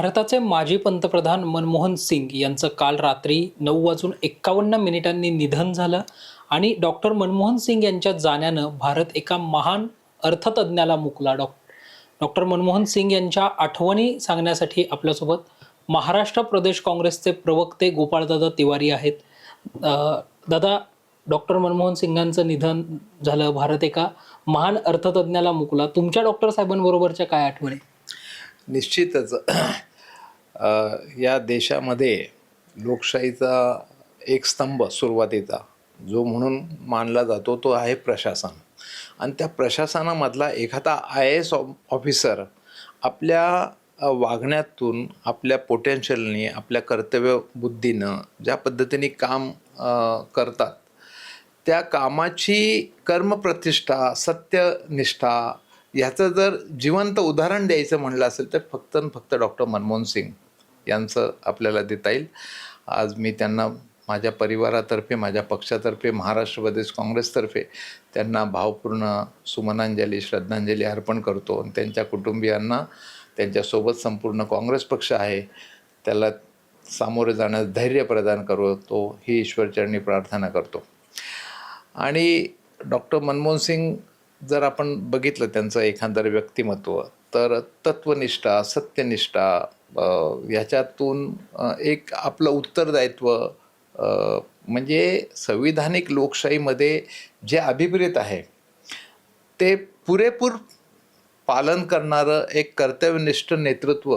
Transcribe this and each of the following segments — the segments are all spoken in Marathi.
भारताचे माजी पंतप्रधान मनमोहन सिंग यांचं काल रात्री नऊ वाजून एक्कावन्न मिनिटांनी निधन झालं आणि डॉक्टर मनमोहन सिंग यांच्या जाण्यानं भारत एका महान अर्थतज्ज्ञाला मुकला. डॉ डॉक्टर मनमोहन सिंग यांच्या आठवणी सांगण्यासाठी आपल्यासोबत महाराष्ट्र प्रदेश काँग्रेसचे प्रवक्ते गोपाळदादा तिवारी आहेत. दादा डॉक्टर मनमोहन सिंगांचं निधन झालं. भारत एका महान अर्थतज्ज्ञाला मुकला. तुमच्या डॉक्टर साहेबांबरोबरच्या काय आठवणी? निश्चितच. या देशामध्ये लोकशाहीचा एक स्तंभ सुरुवातीचा जो म्हणून मानला जातो तो आहे प्रशासन. आणि त्या प्रशासनामधला एखादा आय एस ऑफिसर आपल्या वागण्यातून आपल्या पोटेन्शियलनी आपल्या कर्तव्यबुद्धीनं ज्या पद्धतीने काम करतात त्या कामाची कर्मप्रतिष्ठा सत्यनिष्ठा ह्याचं जर जिवंत उदाहरण द्यायचं म्हणलं असेल तर फक्त आणि फक्त डॉक्टर मनमोहन सिंग यांचं आपल्याला देता येईल. आज मी त्यांना माझ्या परिवारातर्फे माझ्या पक्षातर्फे महाराष्ट्र प्रदेश काँग्रेसतर्फे त्यांना भावपूर्ण सुमनांजली श्रद्धांजली अर्पण करतो. आणि त्यांच्या कुटुंबियांना त्यांच्यासोबत संपूर्ण काँग्रेस पक्ष आहे त्याला सामोरे जाण्यास धैर्य प्रदान करतो ही ईश्वरचरणी प्रार्थना करतो. आणि डॉक्टर मनमोहन सिंग जर आपण बघितलं त्यांचं एखादं व्यक्तिमत्व तर तत्वनिष्ठा सत्यनिष्ठा ह्याच्यातून एक आपलं उत्तरदायित्व म्हणजे संविधानिक लोकशाहीमध्ये जे अभिप्रेत आहे ते पुरेपूर पालन करणारं एक कर्तव्यनिष्ठ नेतृत्व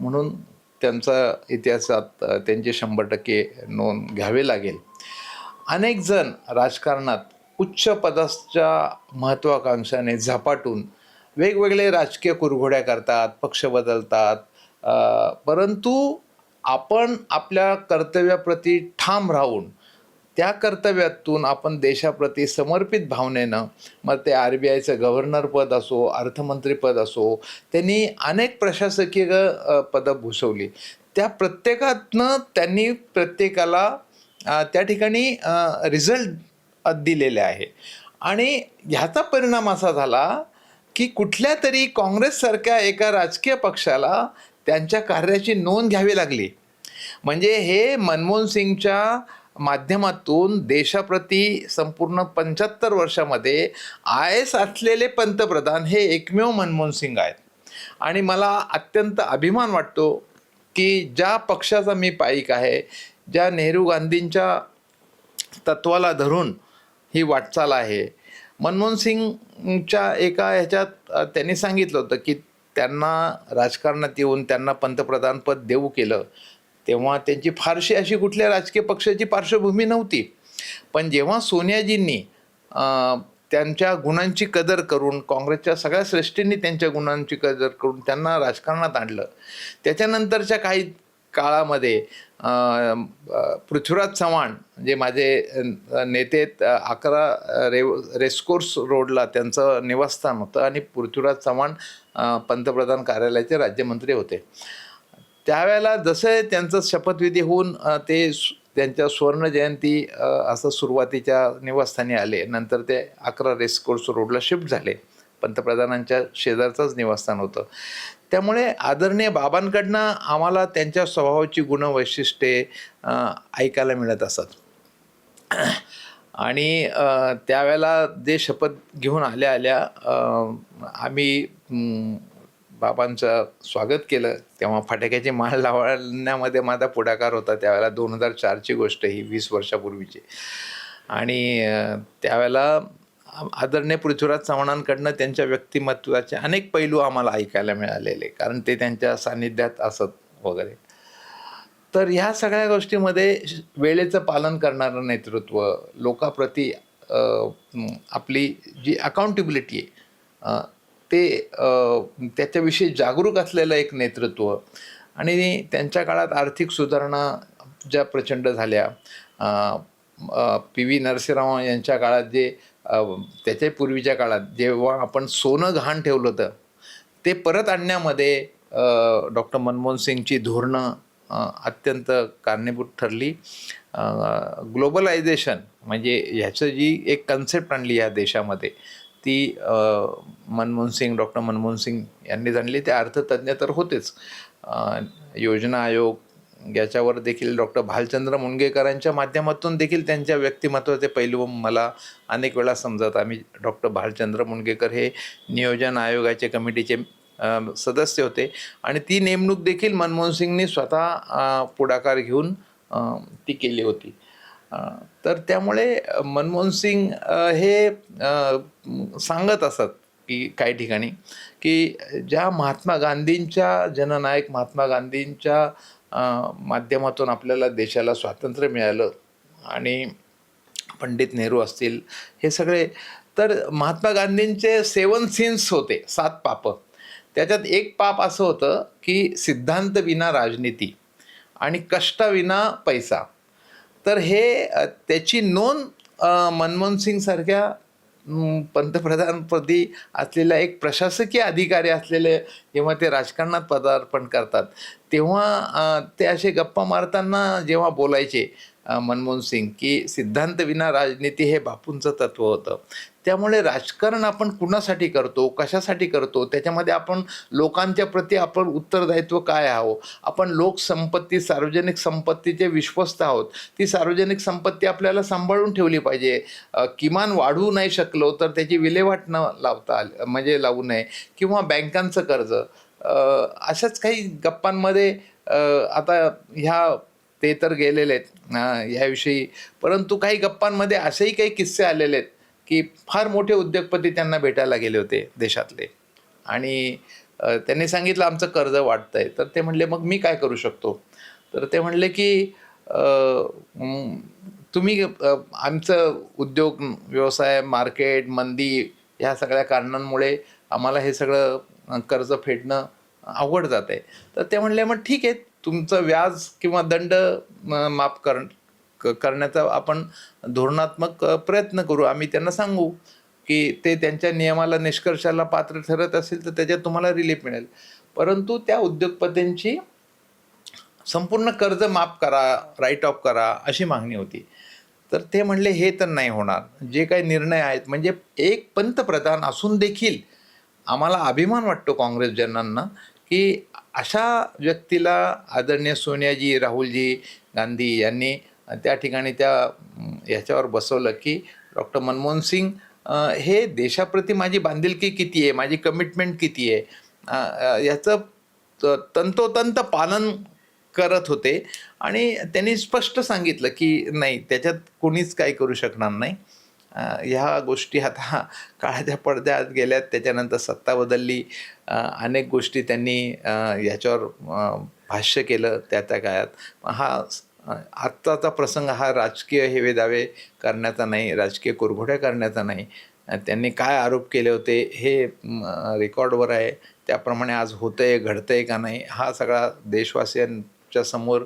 म्हणून त्यांचा इतिहासात त्यांचे शंभर टक्के नोंद घ्यावे लागेल. अनेक जण राजकारणात उच्च पदाच्या महत्त्वाकांक्षाने झपाटून वेगवेगळे राजकीय कुरघोड्या करतात पक्ष बदलतात परंतु आपण आपल्या कर्तव्याप्रती ठाम राहून त्या कर्तव्यातून आपण देशाप्रती समर्पित भावनेनं मग ते आर बी आयचं गव्हर्नर पद असो अर्थमंत्रीपद असो त्यांनी अनेक प्रशासकीय पदं भूषवली. त्या प्रत्येकातनं त्यांनी प्रत्येकाला त्या ठिकाणी रिझल्ट दिलेले आहे. आणि ह्याचा परिणाम असा झाला की कुठल्या तरी काँग्रेससारख्या एका राजकीय पक्षाला त्यांच्या कार्याची नोंद घ्यावी लागली. म्हणजे हे मनमोहन सिंगच्या माध्यमातून देशाप्रती संपूर्ण पंच्याहत्तर वर्षामध्ये आय एस असलेले पंतप्रधान हे एकमेव मनमोहन सिंग आहेत. आणि मला अत्यंत अभिमान वाटतो की ज्या पक्षाचा मी पाईक आहे ज्या नेहरू गांधींच्या तत्वाला धरून ही वाटचाल आहे. मनमोहन सिंगच्या एका ह्याच्यात त्यांनी सांगितलं होतं की त्यांना राजकारणात येऊन त्यांना पंतप्रधानपद देऊ केलं तेव्हा त्यांची फारशी अशी कुठल्या राजकीय पक्षाची पार्श्वभूमी नव्हती. पण जेव्हा सोनियाजींनी त्यांच्या गुणांची कदर करून काँग्रेसच्या सगळ्या श्रेष्ठींनी त्यांच्या गुणांची कदर करून त्यांना राजकारणात आणलं त्याच्यानंतरच्या काही काळामध्ये पृथ्वीराज चव्हाण जे माझे नेते अकरा रेव रे रेस्कोर्स रोडला त्यांचं निवासस्थान होतं आणि पृथ्वीराज चव्हाण पंतप्रधान कार्यालयाचे राज्यमंत्री होते. त्यावेळेला जसं त्यांचं शपथविधी होऊन ते त्यांच्या सुवर्णजयंती असं सुरुवातीच्या निवासस्थानी आले. नंतर ते अकरा रेसकोर्स रोडला शिफ्ट झाले. पंतप्रधानांच्या शेजारचंच निवासस्थान होतं. त्यामुळे आदरणीय बाबांकडनं आम्हाला त्यांच्या स्वभावाची गुणवैशिष्ट्ये ऐकायला मिळत असत. आणि त्यावेळेला जे शपथ घेऊन आल्या आल्या आम्ही बाबांचं स्वागत केलं. तेव्हा फटाक्याची माळ लावण्यामध्ये माझा पुढाकार होता. त्यावेळेला दोन हजार चारची गोष्ट ही वीस वर्षापूर्वीची. आणि त्यावेळेला आदरणीय पृथ्वीराज चव्हाणांकडनं त्यांच्या व्यक्तिमत्वाचे अनेक पैलू आम्हाला ऐकायला मिळालेले कारण ते त्यांच्या सान्निध्यात असत वगैरे. तर ह्या सगळ्या गोष्टीमध्ये वेळेचं पालन करणारं नेतृत्व लोकाप्रती आपली जी अकाउंटेबिलिटी आहे ते त्याच्याविषयी जागरूक असलेलं एक नेतृत्व आणि त्यांच्या काळात आर्थिक सुधारणा ज्या प्रचंड झाल्या पी व्ही नरसिंहराव यांच्या काळात जे त्याच्या पूर्वीच्या काळात जेव्हा आपण सोनं घाण ठेवलं होतं ते परत आणण्यामध्ये डॉक्टर मनमोहन सिंगची धोरणं अत्यंत कारणीभूत ठरली. ग्लोबलायझेशन म्हणजे ह्याचं जी एक कन्सेप्ट आणली या देशामध्ये ती मनमोहन सिंग डॉक्टर मनमोहन सिंग यांनी जाणली. ते अर्थतज्ज्ञ तर होतेच. योजना आयोग याच्यावर देखील डॉक्टर भालचंद्र मुणगेकरांच्या माध्यमातून देखील त्यांच्या व्यक्तिमत्वाचे पैलू मला अनेक वेळा समजत. आम्ही डॉक्टर भालचंद्र मुणगेकर हे नियोजन आयोगाचे कमिटीचे सदस्य होते. आणि ती नेमणूक देखील मनमोहन सिंगनी स्वतः पुढाकार घेऊन ती केली होती. तर त्यामुळे मनमोहन सिंग हे सांगत असत की काही ठिकाणी की ज्या महात्मा गांधींच्या जननायक महात्मा गांधींच्या माध्यमातून आपल्याला देशाला स्वातंत्र्य मिळालं आणि पंडित नेहरू असतील हे सगळे. तर महात्मा गांधींचे सेवन सिन्स होते सात पापं. त्याच्यात एक पाप असं होतं की सिद्धांत विना राजनीती आणि कष्टाविना पैसा. तर हे त्याची नोंद मनमोहन सिंगसारख्या पंतप्रधानपदी असलेला एक प्रशासकीय अधिकारी असलेले जेव्हा ते राजकारणात पदार्पण करतात तेव्हा ते असे गप्पा मारताना जेव्हा बोलायचे मनमोहन सिंग की सिद्धांत विना राजनीती हे बापूंचं तत्व होतं. त्यामुळे राजकारण आपण कुणासाठी करतो कशासाठी करतो त्याच्यामध्ये आपण लोकांच्या प्रती आपण उत्तरदायित्व काय आहो? आपण लोकसंपत्ती सार्वजनिक संपत्तीचे विश्वस्त आहोत. ती सार्वजनिक संपत्ती आपल्याला सांभाळून ठेवली पाहिजे. किमान वाढवू नाही शकलो तर त्याची विल्हेवाट न लावता आली म्हणजे लावू नये. किंवा बँकांचं कर्ज. अशाच काही गप्पांमध्ये आता ह्या ते तर गेलेले आहेत याविषयी ह्याविषयी. परंतु काही गप्पांमध्ये असेही काही किस्से आलेले आहेत की फार मोठे उद्योगपती त्यांना भेटायला गेले होते देशातले. आणि त्यांनी सांगितलं आमचं कर्ज वाढतं आहे तर ते म्हणले मग मी काय करू शकतो? तर ते म्हणले की तुम्ही आमचं उद्योग व्यवसाय मार्केट मंदी ह्या सगळ्या कारणांमुळे आम्हाला हे सगळं कर्ज फेडणं अवघड जात आहे तर ते म्हणले मग ठीक आहे तुमचं व्याज किंवा दंड म, माफ कर क- करण्याचा आपण धोरणात्मक प्रयत्न करू. आम्ही त्यांना सांगू की ते त्यांच्या नियमाला निष्कर्षाला पात्र ठरत असेल तर त्याच्यात तुम्हाला रिलीफ मिळेल. परंतु त्या उद्योगपतींची संपूर्ण कर्ज माफ करा राईट ऑफ करा अशी मागणी होती. तर ते म्हणले हे तर नाही होणार. जे काही निर्णय आहेत म्हणजे एक पंतप्रधान असून देखील आम्हाला अभिमान वाटतो काँग्रेसजनांना की अशा व्यक्तीला आदरणीय सोनियाजी राहुलजी गांधी यांनी त्या ठिकाणी त्या ह्याच्यावर बसवलं की डॉक्टर मनमोहन सिंग हे देशाप्रती माझी बांधिलकी किती आहे माझी कमिटमेंट किती आहे याचं त- तंतोतंत पालन करत होते. आणि त्यांनी स्पष्ट सांगितलं की नाही त्याच्यात कोणीच काही करू शकणार नाही. ह्या गोष्टी आता काळाच्या पडद्यात गेल्यात. त्याच्यानंतर सत्ता बदलली. अनेक गोष्टी त्यांनी ह्याच्यावर याच्यावर भाष्य केलं त्या त्या काळात. हा आत्ताचा प्रसंग हा राजकीय हेवे दावे करण्याचा नाही राजकीय कुरघोड्या करण्याचा नाही. त्यांनी काय आरोप केले होते हे रेकॉर्डवर आहे. त्याप्रमाणे आज होतं आहे घडतं आहे का नाही हा सगळा देशवासियांच्या समोर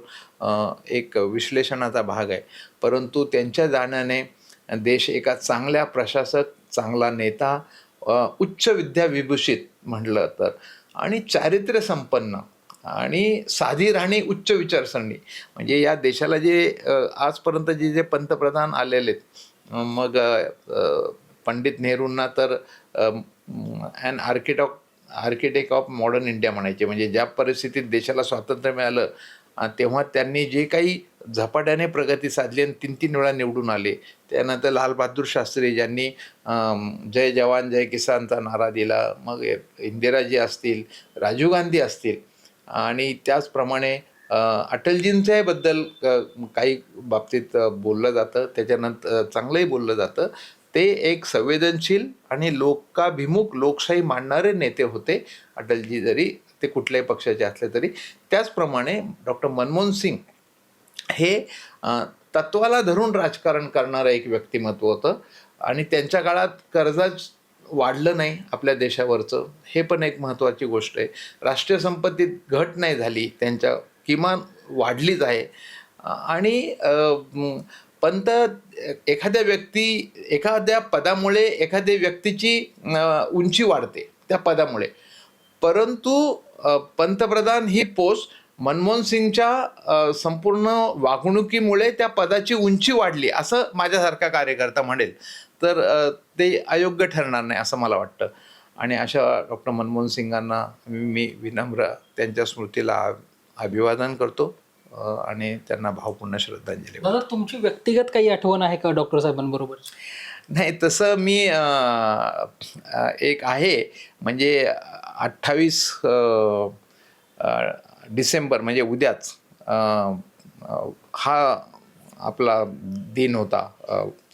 एक विश्लेषणाचा भाग आहे. परंतु त्यांच्या जाण्याने देश एका चांगल्या प्रशासक चांगला नेता उच्च उच्च विद्याविभूषित म्हटलं तर. आणि चारित्र्य संपन्न आणि साधी राहणी उच्च विचारसरणी. म्हणजे या देशाला जे आजपर्यंत जे जे पंतप्रधान आलेले आहेत मग पंडित नेहरूंना तर अन आर्किटॉक आर्किटेक्ट ऑफ मॉडर्न इंडिया म्हणायचे. म्हणजे ज्या परिस्थितीत देशाला स्वातंत्र्य मिळालं तेव्हा त्यांनी जे काही झपाट्याने प्रगती साधली आणि तीन तीन वेळा निवडून आले. त्यानंतर लालबहादूर शास्त्री ज्यांनी जय जवान जय किसानचा नारा दिला. मग इंदिराजी असतील राजीव गांधी असतील. आणि त्याचप्रमाणे अटलजींच्याबद्दल काही बाबतीत बोललं जातं. त्याच्यानंतर चांगलंही बोललं जातं. ते एक संवेदनशील आणि लोकाभिमुख लोकशाही मांडणारे नेते होते. अटलजी जरी ते कुठल्याही पक्षाचे असले तरी. त्याचप्रमाणे डॉक्टर मनमोहन सिंग हे तत्वाला धरून राजकारण करणारं एक व्यक्तिमत्व होतं. आणि त्यांच्या काळात कर्जाच वाढलं नाही आपल्या देशावरचं. हे पण एक महत्त्वाची गोष्ट आहे. राष्ट्रीय संपत्तीत घट नाही झाली. त्यांच्या किमान वाढलीच आहे. आणि पंत एखाद्या व्यक्ती एखाद्या पदामुळे एखाद्या व्यक्तीची उंची वाढते त्या पदामुळे. परंतु पंतप्रधान ही पोस्ट मनमोहन सिंगच्या संपूर्ण वागणुकीमुळे त्या पदाची उंची वाढली असं माझ्यासारखा कार्यकर्ता म्हणेल. तर ते अयोग्य ठरणार नाही असं मला वाटतं. आणि अशा डॉक्टर मनमोहन सिंगांना मी विनम्र त्यांच्या स्मृतीला अभिवादन करतो आणि त्यांना भावपूर्ण श्रद्धांजली दादा तुमची व्यक्तिगत काही आठवण आहे का डॉक्टर साहेबांबरोबर? नाही तसं मी एक आहे म्हणजे अठ्ठावीस डिसेंबर म्हणजे उद्याच हा आपला दिन होता.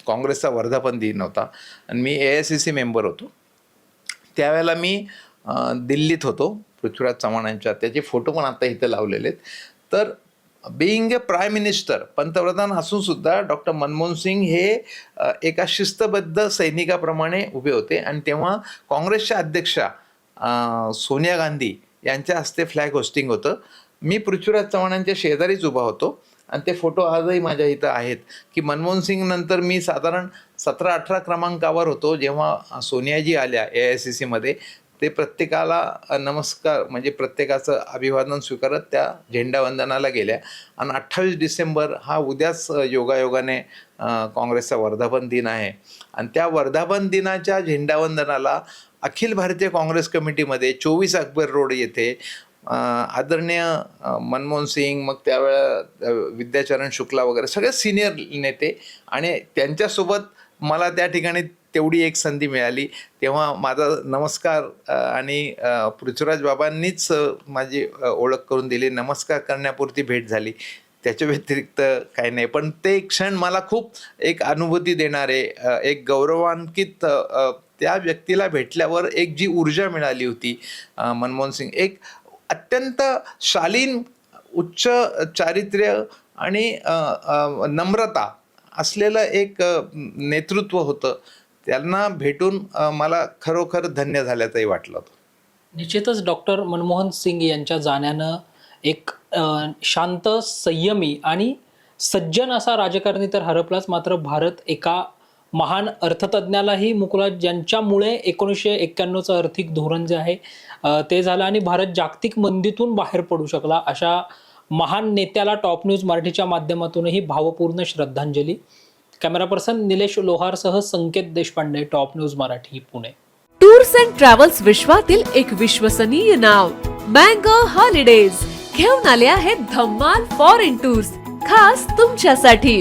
काँग्रेसचा वर्धापन दिन होता. आणि मी A I C C member होतो. त्यावेळेला मी दिल्लीत होतो पृथ्वीराज चव्हाणांच्या. त्याचे फोटो पण आता इथं लावलेले आहेत. तर बिईंग ए प्राईम मिनिस्टर पंतप्रधान असूनसुद्धा डॉक्टर मनमोहन सिंग हे एका शिस्तबद्ध सैनिकाप्रमाणे उभे होते. आणि तेव्हा काँग्रेसच्या अध्यक्षा सोनिया गांधी यांच्या हस्ते फ्लॅग होस्टिंग होतं. मी पृथ्वीराज चव्हाणांच्या शेजारीच उभा होतो. आणि ते फोटो आजही माझ्या इथं आहेत. की मनमोहन सिंग नंतर मी साधारण सतरा अठरा क्रमांकावर होतो. जेव्हा सोनियाजी आल्या ए आय सी सीमध्ये ते प्रत्येकाला नमस्कार म्हणजे प्रत्येकाचं अभिवादन स्वीकारत त्या झेंडावंदनाला गेल्या. आणि अठ्ठावीस डिसेंबर हा उद्याच योगायोगाने काँग्रेसचा वर्धापन दिन आहे. आणि त्या वर्धापन दिनाच्या झेंडावंदनाला अखिल भारतीय काँग्रेस कमिटीमध्ये चोवीस अकबर रोड येथे आदरणीय मनमोहन सिंग मग त्यावेळा विद्याचरण शुक्ला वगैरे सगळे सिनियर नेते आणि त्यांच्यासोबत मला त्या ठिकाणी तेवढी एक संधी मिळाली. तेव्हा माझा नमस्कार आणि पृथ्वीराज बाबांनीच माझी ओळख करून दिली. नमस्कार करण्यापुरती भेट झाली. त्याच्या व्यतिरिक्त काही नाही. पण ते क्षण मला खूप एक अनुभूती देणारे एक गौरवांकित त्या व्यक्तीला भेटल्यावर एक जी ऊर्जा मिळाली होती मनमोहन सिंग एक अत्यंत शालीन उच्च चारित्र्य आणि नम्रता असलेलं एक नेतृत्व होतं. त्यांना भेटून मला खरोखर धन्य झाल्याचंही वाटलं होतं. निश्चितच डॉक्टर मनमोहन सिंग यांच्या जाण्यानं एक शांत संयमी आणि सज्जन असा राजकारणी तर हरपलाच मात्र भारत एका महान अर्थतज्ञालाही मुकुला ज्यांच्यामुळे एकोणीसशे एक्क्याण्णवचं आर्थिक धोरण जे आहे ते झालं आणि भारत जागतिक मंदीतून बाहेर पडू शकला अशा महान नेत्याला टॉप न्यूज मराठीच्या माध्यमातूनही भावपूर्ण श्रद्धांजली. Camera person Nilesh लोहारसह Sanket Deshpande top news Marathi Pune. Tours and travels विश्वातील एक विश्वसनीय नाव मँगो हॉलिडेज. घेऊन आले आहेत धम्माल फॉरेन टूर्स खास तुमच्यासाठी.